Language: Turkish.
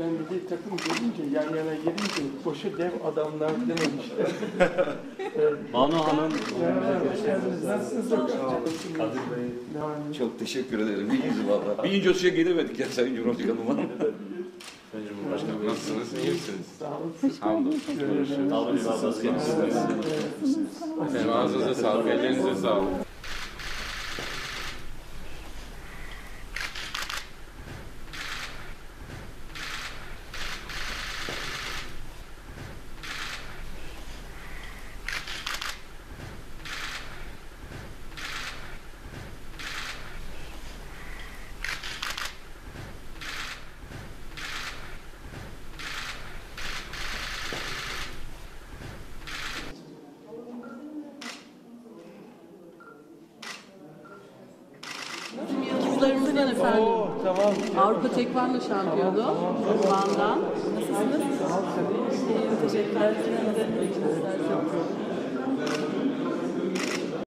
Ben milli takım gelince, yan yana gelince boşu dev adamlar dememişler. Banu Hanım hoş geldiniz. Nasılsınız Çok teşekkür ederim. İyiyiz valla. Bir ince Osuş'a gelemedik ya Sayın Cumhurbaşkanım. Sayın Cumhurbaşkanım Nasılsınız? İyi misiniz? sağ olun. Hamdolsun. Görüşürüz. Sağ olun, sağ olun. Efendim ağzınıza sağlık, ellerinize sağlık. Kızlarımızdan efendim. Oo, tamam. Avrupa Tekvando şampiyonu. Van'dan. Nasılsınız? Teşekkürler.